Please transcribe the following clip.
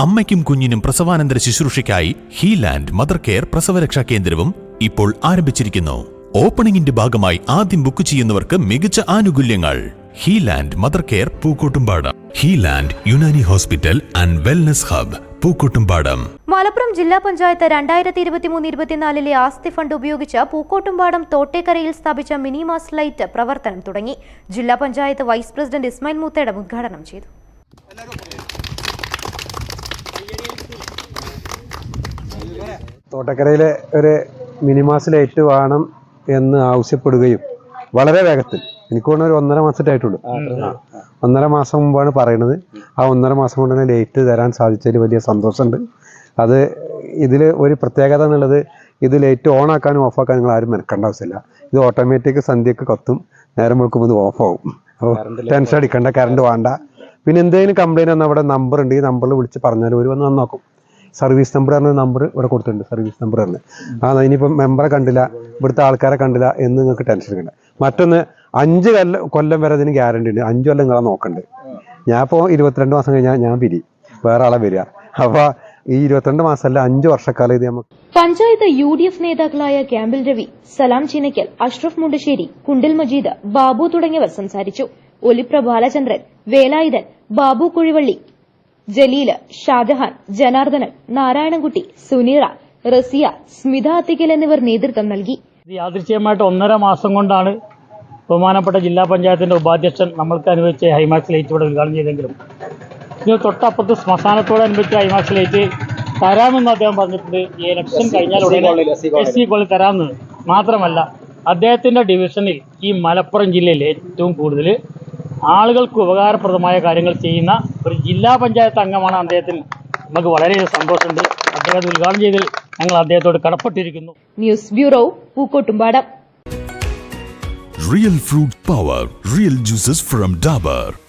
അമ്മയ്ക്കും കുഞ്ഞിനും പ്രസവാനന്തര ശുശ്രൂഷയ്ക്കായി ഹീലാൻഡ് mother care പ്രസവരക്ഷാ കേന്ദ്രവും ഇപ്പോൾ ആരംഭിച്ചിരിക്കുന്നു. ഓപ്പണിംഗിന്റെ ഭാഗമായി ആദ്യം ബുക്ക് ചെയ്യുന്നവർക്ക് മികച്ച ആനുകൂല്യങ്ങൾ. Highland mother care Pookkottumpadam. Highland Unani hospital and wellness hub Pookkottumpadam. Malappuram ജില്ലാ പഞ്ചായത്ത് രണ്ടായിരത്തി ഇരുപത്തിമൂന്ന് ഇരുപത്തിനാലിലെ ആസ്തി ഫണ്ട് ഉപയോഗിച്ച് പൂക്കോട്ടുംപാടം തോട്ടേക്കരയിൽ സ്ഥാപിച്ച മിനി മാസ് ലൈറ്റ് പ്രവർത്തനം തുടങ്ങി. ജില്ലാ പഞ്ചായത്ത് വൈസ് പ്രസിഡന്റ് ഇസ്മായിൽ മൂത്തേടം ഉദ്ഘാടനം ചെയ്തു. തോട്ടക്കരയിലെ ഒരു മിനിമാസ് ലൈറ്റ് വേണം എന്ന് ആവശ്യപ്പെടുകയും വളരെ വേഗത്തിൽ. എനിക്ക് തോന്നുന്നു ഒരു ഒന്നര മാസത്തായിട്ടുള്ളൂ. ഒന്നര മാസം മുമ്പാണ് പറയുന്നത്. ആ ഒന്നര മാസം കൊണ്ട് തന്നെ ഡേറ്റ് തരാൻ സാധിച്ചതിൽ വലിയ സന്തോഷമുണ്ട്. അത് ഇതിൽ ഒരു പ്രത്യേകത എന്നുള്ളത് ഇത് ലൈറ്റ് ഓൺ ആക്കാനും ഓഫ് ആക്കാനും നിങ്ങൾ ആരും മെനക്കേണ്ട ആവശ്യമില്ല. ഇത് ഓട്ടോമാറ്റിക് സന്ധ്യക്ക് കത്തും നേരം വെക്കുമ്പോൾ ഇത് ഓഫ് ആവും. അപ്പോൾ ടെൻഷൻ അടിക്കണ്ട കറണ്ട് വേണ്ട. പിന്നെ എന്തെങ്കിലും കംപ്ലൈന്റ് വന്നാൽ അവിടെ നമ്പർ ഉണ്ട്. ഈ നമ്പറിൽ വിളിച്ച് പറഞ്ഞാൽ ഒരു വന്ന് നന്നാക്കും സർവീസ് നമ്പർ പറഞ്ഞ നമ്പർ ഇവിടെ കൊടുത്തിട്ടുണ്ട് സർവീസ് നമ്പർ തന്നെ ആ ഇനിയിപ്പം മെമ്പറെ കണ്ടില്ല ഇവിടുത്തെ ആൾക്കാരെ കണ്ടില്ല എന്ന് നിങ്ങൾക്ക് ടെൻഷൻ എടുക്കണ്ട മറ്റൊന്ന് അഞ്ച് കൊല്ലം കൊല്ലം വരെ അതിന് ഗ്യാരണ്ടി ഉണ്ട്. അഞ്ച് കൊല്ലം നിങ്ങളെ നോക്കണ്ട്. ഞാൻ ഇപ്പോൾ ഇരുപത്തിരണ്ട് മാസം കഴിഞ്ഞാൽ ഞാൻ പിരി. വേറെ ആളെ വരിക. അപ്പോൾ ഈ ഇരുപത്തിരണ്ട് മാസമല്ല അഞ്ച് വർഷക്കാലം ഇത് നമുക്ക് പഞ്ചായത്ത് യു ഡി എഫ് നേതാക്കളായ ക്യാമ്പിൽ രവി സലാം ചിനക്കൽ അഷ്റഫ് മുണ്ടശ്ശേരി കുണ്ടിൽ മജീദ് ബാബു തുടങ്ങിയവർ സംസാരിച്ചു. ഒലിപ്ര ബാലചന്ദ്രൻ വേലായുധൻ ബാബു കുഴിവള്ളി ജലീൽ ഷാജഹാൻ ജനാർദ്ദനൻ നാരായണൻകുട്ടി സുനീറ റസിയ സ്മിത അത്തിക്കൽ എന്നിവർ നേതൃത്വം നൽകി. യാദൃശ്യമായിട്ട് ഒന്നര മാസം കൊണ്ടാണ് ബഹുമാനപ്പെട്ട ജില്ലാ പഞ്ചായത്തിന്റെ ഉപാധ്യക്ഷൻ നമ്മൾക്ക് അനുവദിച്ച ഹൈമാക്സ് ലൈറ്റ് ഇവിടെ ഉദ്ഘാടനം ചെയ്തെങ്കിലും ഇതിന് തൊട്ടപ്പുറത്ത് അനുവദിച്ച ഹൈമാക്സ് ലൈറ്റ് തരാമെന്ന് അദ്ദേഹം പറഞ്ഞിട്ടുണ്ട്. ഈ ഇലക്ഷൻ കഴിഞ്ഞാൽ ഉടനെ എസ് സി കോളേജ് തരാമെന്ന് മാത്രമല്ല അദ്ദേഹത്തിന്റെ ഡിവിഷനിൽ ഈ മലപ്പുറം ജില്ലയിൽ ഏറ്റവും കൂടുതൽ ആളുകൾക്ക് ഉപകാരപ്രദമായ കാര്യങ്ങൾ ചെയ്യുന്ന ഒരു ജില്ലാ പഞ്ചായത്ത് അംഗമാണ് അദ്ദേഹത്തിന് നമുക്ക് വളരെ സന്തോഷമുണ്ട്. അദ്ദേഹത്തെ ഉദ്ഘാടനം ചെയ്തതിൽ ഞങ്ങൾ അദ്ദേഹത്തോട് കടപ്പെട്ടിരിക്കുന്നു. News bureau Pookkottumpadam. Real fruit power real juices from Dabur.